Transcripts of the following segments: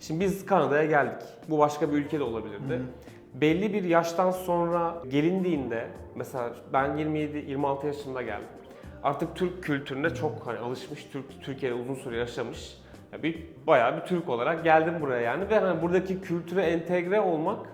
Şimdi biz Kanada'ya geldik. Bu başka bir ülke de olabilirdi. Belli bir yaştan sonra gelindiğinde, mesela ben 27-26 yaşında geldim. Artık Türk kültürüne çok hani alışmış, Türk Türkiye'de uzun süre yaşamış. Ya bir bayağı bir Türk olarak geldim buraya yani ve hani buradaki kültüre entegre olmak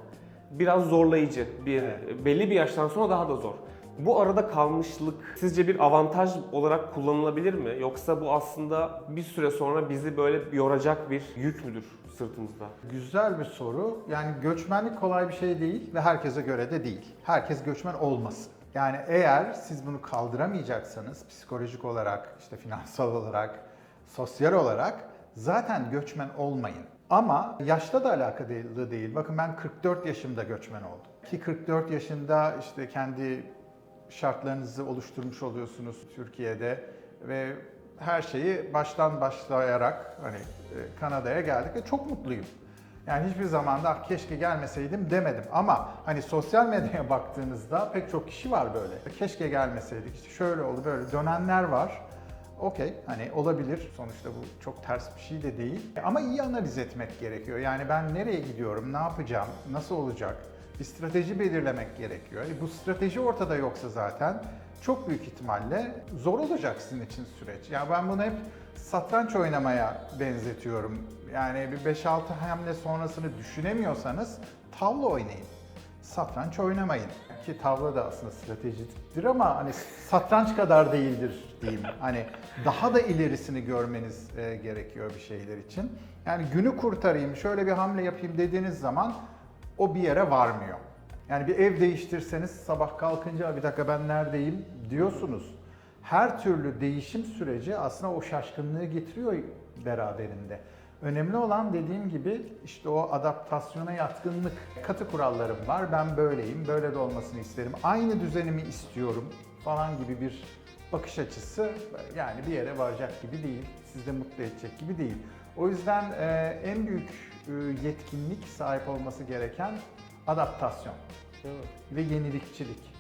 biraz zorlayıcı. Bir belli bir yaştan sonra daha da zor. Bu arada kalmışlık sizce bir avantaj olarak kullanılabilir mi? Yoksa bu aslında bir süre sonra bizi böyle yoracak bir yük müdür sırtımızda? Güzel bir soru. Yani göçmenlik kolay bir şey değil ve herkese göre de değil. Herkes göçmen olmasın. Yani eğer siz bunu kaldıramayacaksanız psikolojik olarak, işte finansal olarak, sosyal olarak zaten göçmen olmayın. Ama yaşta da alakalı değil. Bakın ben 44 yaşımda göçmen oldum. Ki 44 yaşında işte kendi şartlarınızı oluşturmuş oluyorsunuz Türkiye'de ve her şeyi baştan başlayarak hani e, Kanada'ya geldik ve çok mutluyum. Yani hiçbir zaman da "Ah, keşke gelmeseydim demedim. Ama hani sosyal medyaya baktığınızda pek çok kişi var böyle. Keşke gelmeseydik, işte şöyle oldu böyle dönenler var. Okey hani olabilir. Sonuçta bu çok ters bir şey de değil. Ama iyi analiz etmek gerekiyor. Yani ben nereye gidiyorum, ne yapacağım, nasıl olacak? Bir strateji belirlemek gerekiyor. E, Bu strateji ortada yoksa zaten çok büyük ihtimalle zor olacak sizin için süreç. Ya ben bunu hep satranç oynamaya benzetiyorum. Yani bir 5-6 hamle sonrasını düşünemiyorsanız tavla oynayın. Satranç oynamayın. Ki tavla da aslında stratejidir ama hani satranç kadar değildir diyeyim. Hani daha da ilerisini görmeniz e, gerekiyor bir şeyler için. Yani günü kurtarayım, şöyle bir hamle yapayım dediğiniz zaman o bir yere varmıyor. Yani bir ev değiştirseniz sabah kalkınca bir dakika ben neredeyim diyorsunuz. Her türlü değişim süreci aslında o şaşkınlığı getiriyor beraberinde. Önemli olan dediğim gibi işte o adaptasyona yatkınlık. Katı kurallarım var, ben böyleyim, böyle de olmasını isterim. Aynı düzenimi istiyorum falan gibi bir bakış açısı yani bir yere varacak gibi değil, sizi de mutlu edecek gibi değil. O yüzden e, en büyük e, yetkinlik sahip olması gereken adaptasyon ve yenilikçilik.